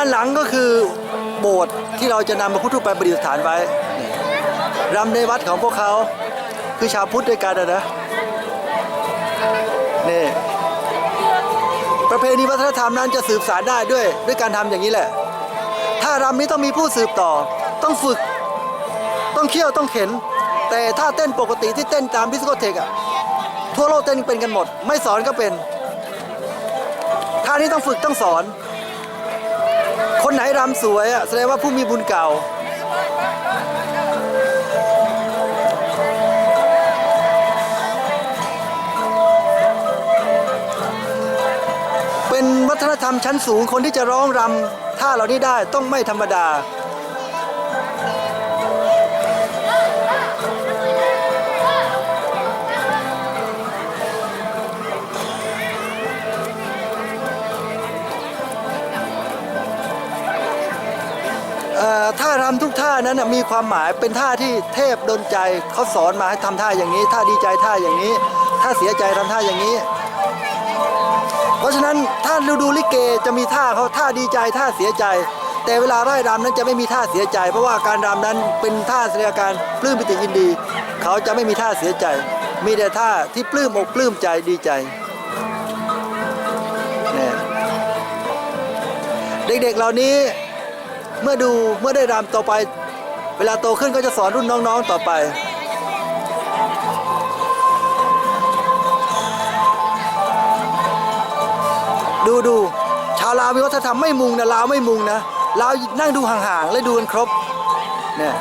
ด้านหลังก็คือโบสถ์ที่เราจะนำพระพุทธรูปไปประดิษฐานไว้รำในวัดของพวกเขาคือชาวพุทธด้วยกันนะนะนี่ประเพณีวัฒนธรรมนั้นจะสืบสานได้ด้วยด้วยการทำอย่างนี้แหละ ถ้ารำนี้ต้องมีผู้สืบต่อ ต้องฝึก ต้องเคี่ยวต้องเข็น แต่ถ้าเต้นปกติที่เต้นตามดิสโกเทกอะทั่วโลกเต้นเป็นกันหมด ไม่สอนก็เป็นท่านี้ต้องฝึกต้องสอน คนไหนรำสวยอะแสดงว่าผู้มีบุญเก่า เป็นวัฒนธรรมชั้นสูงคนที่จะร้องรำท่าเหล่านี้ได้ต้องไม่ธรรมดา ท่ารำทุกท่านั้นมีความหมายเป็นท่าที่เทพดนใจเขาสอนมาให้ทำท่าอย่างนี้ ท่าดีใจท่าอย่างนี้ ท่าเสียใจทำท่าอย่างนี้ เพราะฉะนั้นถ้าเราดูลิเกจะมีท่าเขาท่าดีใจท่าเสียใจ แต่เวลาไร่รำนั้นจะไม่มีท่าเสียใจ เพราะว่าการรำนั้นเป็นท่าแสดงการปลื้มปิติยินดี เขาจะไม่มีท่าเสียใจ มีแต่ท่าที่ปลื้มอกปลื้มใจดีใจเด็กๆเหล่านี้ เมื่อดูเมื่อได้รำต่อไป เวลาโตขึ้นก็จะสอนรุ่นน้องๆต่อไป ดูดูชาวลาวมีวัฒนธรรมไม่มุงนะลาวไม่มุงนะลาวนั่งดูห่างๆ และดูกันครบเนี่ย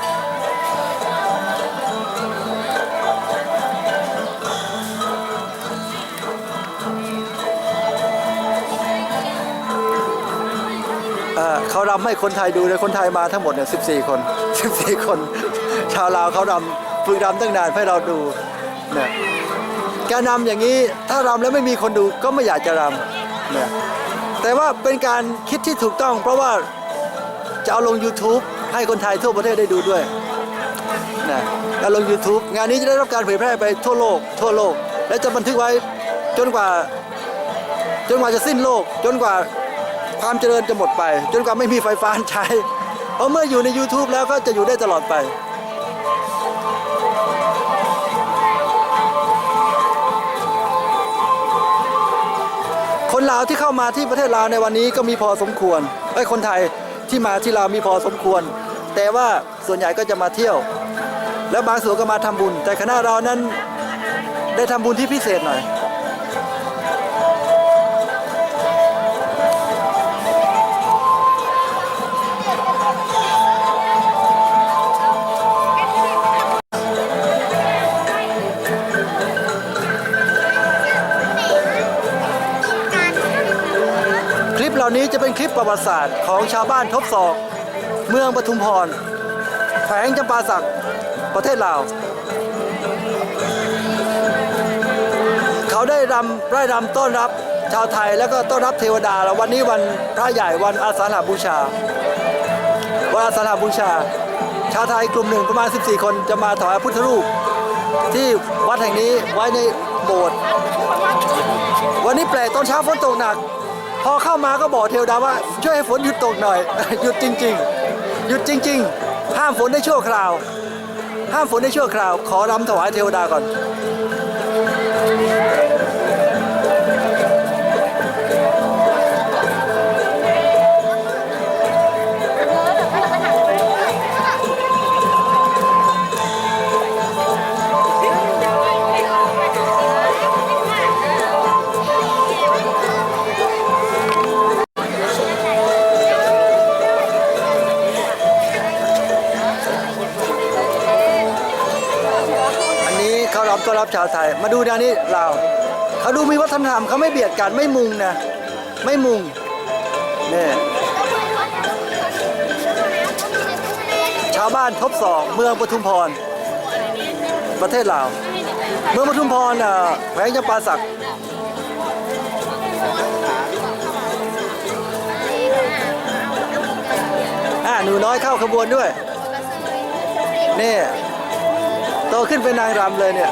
เขารำให้คนไทยดูเลยคนไทยมาทั้งหมดเนี่ย14 คน 14 คน ชาวลาวเขารำฝึกรำตั้งนานให้เราดูเนี่ยการรำอย่างนี้ถ้ารำแล้วไม่มีคนดูก็ไม่อยากจะรำเนี่ยแต่ว่าเป็นการคิดที่ถูกต้อง เพราะว่าจะเอาลง YouTube ให้คนไทยทั่วประเทศได้ดูด้วยนะแล้วลง YouTube งานนี้จะได้รับการเผยแพร่ไปทั่วโลก ทั่วโลก และจะบันทึกไว้จนกว่า จนกว่าจะสิ้นโลกจนกว่า ความเจริญจะหมดไป จนกว่าไม่มีไฟฟ้าใช้ เพราะเมื่ออยู่ใน YouTube แล้วก็จะอยู่ได้ตลอดไปคนลาวที่เข้ามาที่ประเทศลาวในวันนี้ก็มีพอสมควรไอ้คนไทยที่มาที่ลาวมีพอสมควร แต่ว่าส่วนใหญ่ก็จะมาเที่ยว แล้วบางส่วนก็มาทำบุญ แต่คณะเรานั้นได้ทำบุญที่พิเศษหน่อย เป็นคลิปประวัติศาสตร์ของชาวบ้านทบศอก เมืองปทุมพร แขวงจำปาสัก ประเทศลาว เขาได้รำไร่รำต้อนรับชาวไทยแล้วก็ต้อนรับเทวดาแล้ววันนี้วันพระใหญ่วันอาสาฬหบูชา วันอาสาฬหบูชา ชาวไทยกลุ่มหนึ่งประมาณ 14 คนจะมาถวายพุทธรูป ที่วัดแห่งนี้ไว้ในโบสถ์วันนี้แปลกตอนเช้าฝนตกหนัก พอเข้ามาก็บอกเทวดาว่า ช่วยให้ฝนหยุดตกหน่อย หยุดจริง ๆ หยุดจริง ๆ ห้ามฝนได้ชั่วคราว ห้ามฝนได้ชั่วคราว ขอรำถวายเทวดาก่อนอัน ต้อนรับชาวไทย มาดูดานี้ลาวเขาดูมีวัฒนธรรมเขาไม่เบียดกันไม่มุงนะ ไม่มุงเนี่ยชาวบ้านทบสองเมืองปทุมพร ประเทศลาว เมืองปทุมพรอะแขวงจำปาสักอ่าหนูน้อยเข้าขบวนด้วย นี่โตขึ้นเป็นนางรำเลยเนี่ย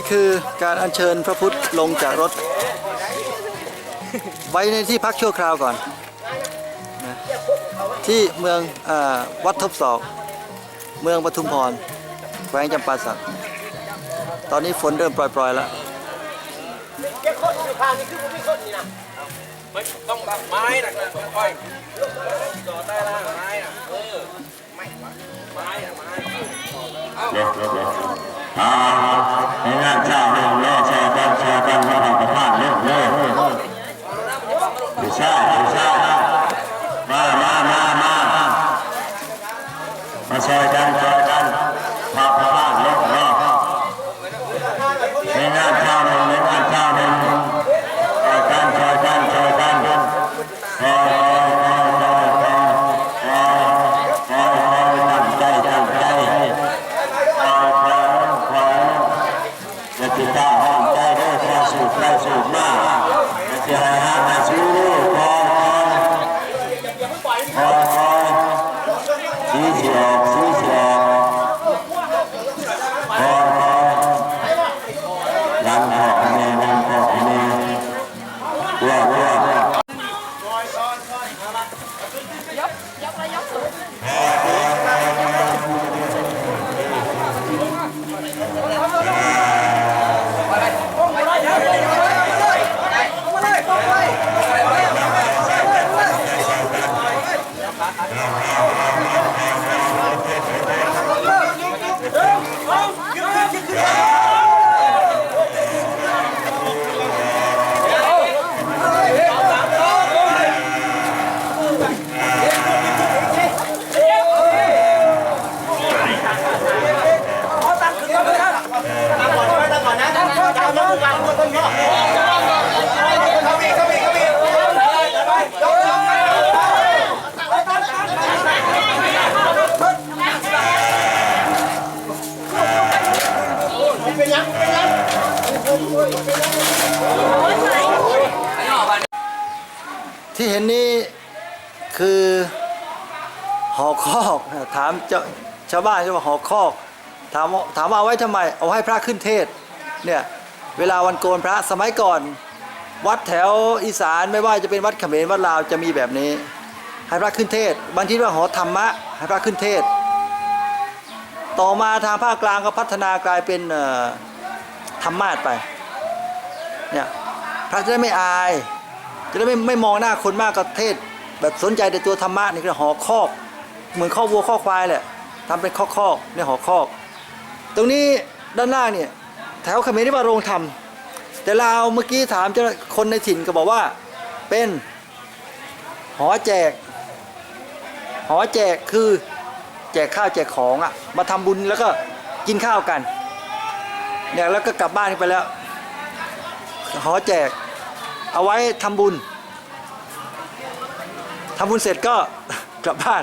นี่คือการอัญเชิญพระพุทธลงจากรถ ไว้ในที่พักชั่วคราวก่อนนะที่เมืองอวัดทบศอกเมืองปทุมพรแขวงจำปาสักตอนนี้ฝนเริ่มปล่อยๆแล้วไม่ต้องแบบไม้นะค่อยจอดได้ละไม้นะเออไม่ไม้ไม้ 啊，明天再会。明天再见，明天再见。明天再见。 ชาวบ้านก็ว่าหอคอกถามถามว่าเอาไว้ทำไม เอาให้พระขึ้นเทศเนี่ยเวลาวันโกนพระสมัยก่อน วัดแถวอีสานไม่ว่าจะเป็นวัดเขมรวัดลาวจะมีแบบนี้ ให้พระขึ้นเทศบางทีว่าหอธรรมะให้พระขึ้นเทศ ต่อมาทางภาคกลางก็พัฒนากลายเป็นธรรมาสไปเนี่ยพระจะได้ไม่อาย จะได้ไม่ไม่มองหน้าคนมากก็เทศ แบบสนใจแต่ตัวธรรมะนี่คือหอคอก เหมือนข้อวัวข้อควายแหละ ทำเป็นข้อคอกเนี่ยหอคอก ตรงนี้ด้านล่างเนี่ยแถวเขมรที่ว่าโรงธรรมแต่ลาเมื่อกี้ถามเจ้าคนในถิ่นก็บอกว่าเป็นหอแจก หอแจกคือแจกข้าวแจกของอะมาทำบุญแล้วก็กินข้าวกันเนี่ยแล้วก็กลับบ้านไปแล้ว หอแจก เอาไว้ทำบุญทำบุญเสร็จก็กลับบ้าน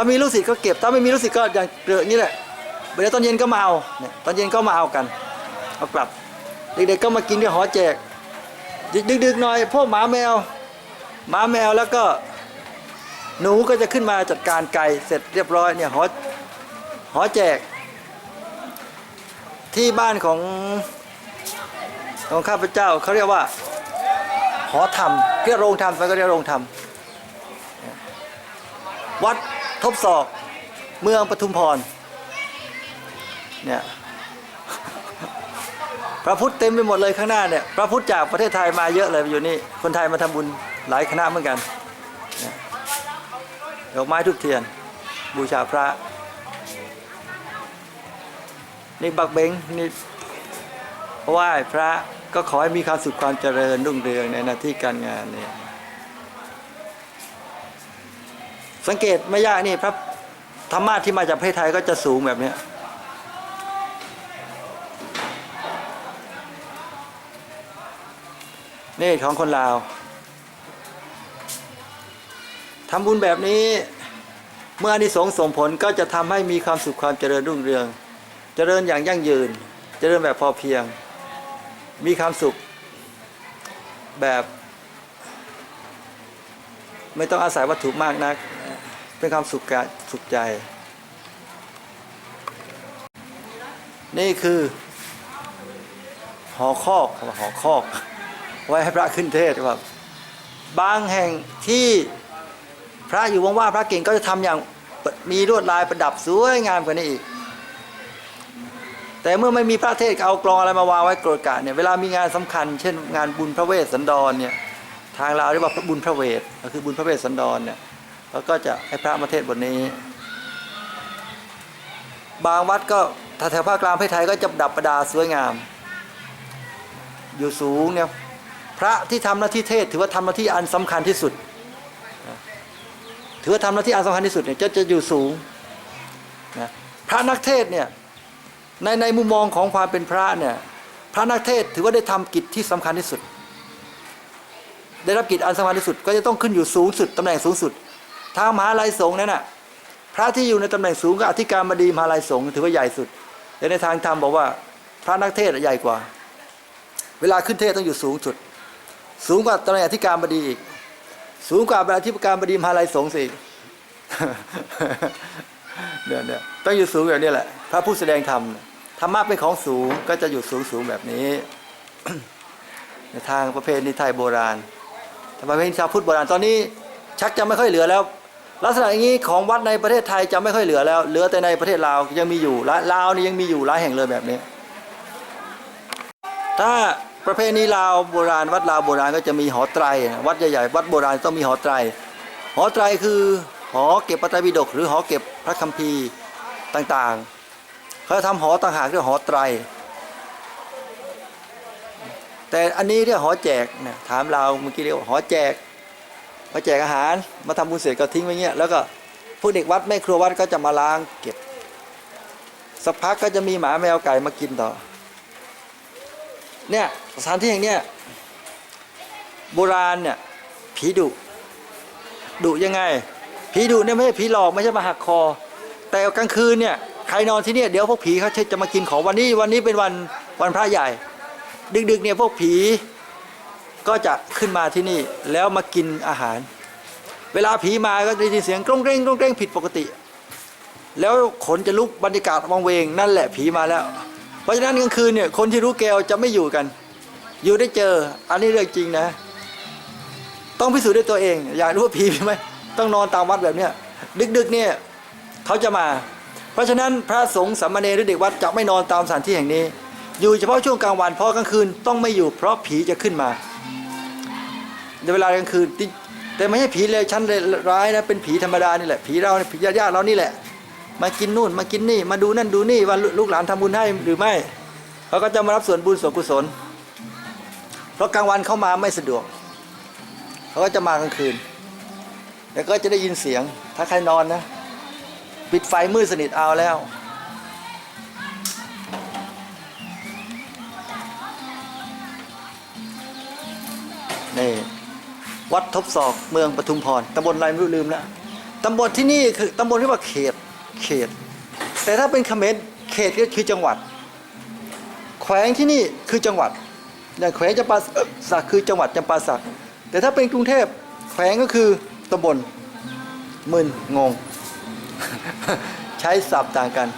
ถ้ามีลูกศิษย์ก็เก็บ ถ้าไม่มีลูกศิษย์ก็อย่างเกลือนี่แหละเดี๋ยวตอนเย็นก็มาเอาเนี่ยตอนเย็นก็มาเอากันเอากลับ เด็กๆก็มากินที่หอแจก ดึกๆหน่อยพวกหมาแมว หมาแมวแล้วก็หนูก็จะขึ้นมาจัดการไก่เสร็จเรียบร้อยเนี่ยหอหอแจก ที่บ้านของของข้าพเจ้าเขาเรียกว่า หอธรรมเรียกโรงธรรมไปก็เรียกโรงธรรมวัด ทบศอก เมืองปทุมพรเนี่ยพระพุทธเต็มไปหมดเลยข้างหน้าเนี่ยพระพุทธจากประเทศไทยมาเยอะเลยอยู่นี่คนไทยมาทำบุญหลายคณะเหมือนกันดอกไม้ทุกเทียน บูชาพระ นี่บักเบงนี่ไหว้พระก็ขอให้มีความสุขความเจริญรุ่งเรืองในหน้าที่การงานเนี่ย สังเกตไม่ยากนี่พระธรรมะที่มาจากประเทศไทยก็จะสูงแบบเนี้ยนี่ของคนลาวทำบุญแบบนี้เมื่ออานิสงส์ส่งผลก็จะทำให้มีความสุขความเจริญรุ่งเรือง เจริญอย่างยั่งยืน เจริญแบบพอเพียง มีความสุขแบบ ไม่ต้องอาศัยวัตถุมากนัก เป็นความสุขกายสุขใจ นี่คือ หอคอกหอคอก ไว้ให้พระขึ้นเทศน์ครับบางแห่งที่พระอยู่ว่างๆพระเก่งก็จะทำอย่างมีลวดลายประดับสวยงามกว่านี้อีก แต่เมื่อไม่มีพระเทศเอากลองอะไรมาวางไว้โกรธกะเนี่ยเวลามีงานสำคัญ เช่น งานบุญพระเวสสันดรเนี่ยทางเราเรียกว่าบุญพระเวทก็คือบุญพระเวสสันดรเนี่ย แล้วก็จะให้พระมาเทศบทนี้ บางวัดก็ถ้าแถวภาคกลางประเทศไทยก็จะดับประดาสวยงาม อยู่สูงเนี่ยพระที่ทำหน้าที่เทศ ถือว่าทำหน้าที่อันสำคัญที่สุด ถือว่าทำหน้าที่อันสำคัญที่สุดเนี่ยจะจะอยู่สูงนะพระนักเทศเนี่ยในในมุมมองของความเป็นพระเนี่ยพระนักเทศถือว่าได้ทำกิจที่สำคัญที่สุด ได้รับกิจอันสำคัญที่สุดก็จะต้องขึ้นอยู่สูงสุดตำแหน่งสูงสุด ทางมหาลัยสงฆ์นั้นน่ะพระที่อยู่ในตำแหน่งสูงก็อธิการบดีมหาลัยสงฆ์ถือว่าใหญ่สุด แต่ในทางธรรมบอกว่า พระนักเทศใหญ่กว่า เวลาขึ้นเทศต้องอยู่สูงสุด สูงกว่าตำแหน่งอธิการบดีอีก สูงกว่าอธิการบดีมหาลัยสงฆ์สิเนี่ยเนี่ยต้องอยู่สูงแบบนี้แหละ พระผู้แสดงธรรมธรรมะเป็นของสูงก็จะอยู่สูงสูงแบบนี้ในทางประเพณีไทยโบราณทางประเพณีชาวพุทธโบราณตอนนี้ชักจะไม่ค่อยเหลือแล้ว ลักษณะอย่างนี้ของวัดในประเทศไทยจะไม่ค่อยเหลือแล้ว เหลือแต่ในประเทศลาวยังมีอยู่ลลาวนี่ยังมีอยู่หลายแห่งเลยแบบนี้ ถ้าประเพณีลาวโบราณ วัดลาวโบราณก็จะมีหอไตร วัดใหญ่ๆวัดโบราณต้องมีหอไตร หอไตรคือหอเก็บพระไตรปิฎกหรือหอเก็บพระคัมภีร์ต่างๆเขาทำหอต่างหากเรียกหอไตร แต่อันนี้เรียกหอแจกนะถามเราเมื่อกี้เรียกว่าหอแจก มาแจกอาหารมาทำบุญเสร็จก็ทิ้งไว้เงี้ยแล้วก็พวกเด็กวัดแม่ครัววัดก็จะมาล้างเก็บสักพักก็จะมีหมาแมวไก่มากินต่อ เนี่ยสถานที่อย่างเนี้ยโบราณเนี่ยผีดุดุยังไงผีดุเนี่ยไม่ใช่ผีหลอกไม่ใช่มาหักคอ แต่กลางคืนเนี่ยใครนอนที่เนี่ยเดี๋ยวพวกผีเขาจะมากินของวันนี้วันนี้เป็นวันวันพระใหญ่ ดึกๆเนี่ยพวกผี ก็จะขึ้นมาที่นี่แล้วมากินอาหาร เวลาผีมาก็ได้ยินเสียงกรงเร่งกรงเร่งผิดปกติ แล้วขนจะลุกบรรยากาศวังเวงนั่นแหละผีมาแล้ว เพราะฉะนั้นกลางคืนเนี่ยคนที่รู้แก้วจะไม่อยู่กัน อยู่ได้เจออันนี้เรื่องจริงนะ ต้องพิสูจน์ด้วยตัวเอง อยากรู้ว่าผีไหมต้องนอนตามวัดแบบเนี้ยดึกๆเนี่ยเขาจะมา เพราะฉะนั้นพระสงฆ์สามเณรหรือเด็กวัดจะไม่นอนตามสถานที่แห่งนี้ อยู่เฉพาะช่วงกลางวันเพราะกลางคืนต้องไม่อยู่เพราะผีจะขึ้นมา เวลากลางคืนแต่ไม่ใช่ผีเลยชั้นร้ายนะเป็นผีธรรมดานี่แหละผีเราผีญาติๆเรานี่แหละ มากินนู่นมากินนี่มาดูนั่นดูนี่ว่าลูกหลานทำบุญให้หรือไม่เขาก็จะมารับส่วนบุญส่วนกุศล เพราะกลางวันเข้ามาไม่สะดวกเขาก็จะมากลางคืน แล้วก็จะได้ยินเสียง ถ้าใครนอนนะ ปิดไฟมืดสนิทเอาแล้วนี่ วัดทบศอกเมืองปทุมพรตำบลอะไรไม่รู้ลืมแล้วตำบลที่นี่คือตำบลที่ว่าเขตเขต แต่ถ้าเป็นเขมรเขตก็คือจังหวัด แขวงที่นี่คือจังหวัดอย่างแขวงจำปาสักคือจังหวัดจำปาสักแต่ถ้าเป็นกรุงเทพแขวงก็คือตำบลมึนงง ใช้ศัพท์ต่างกัน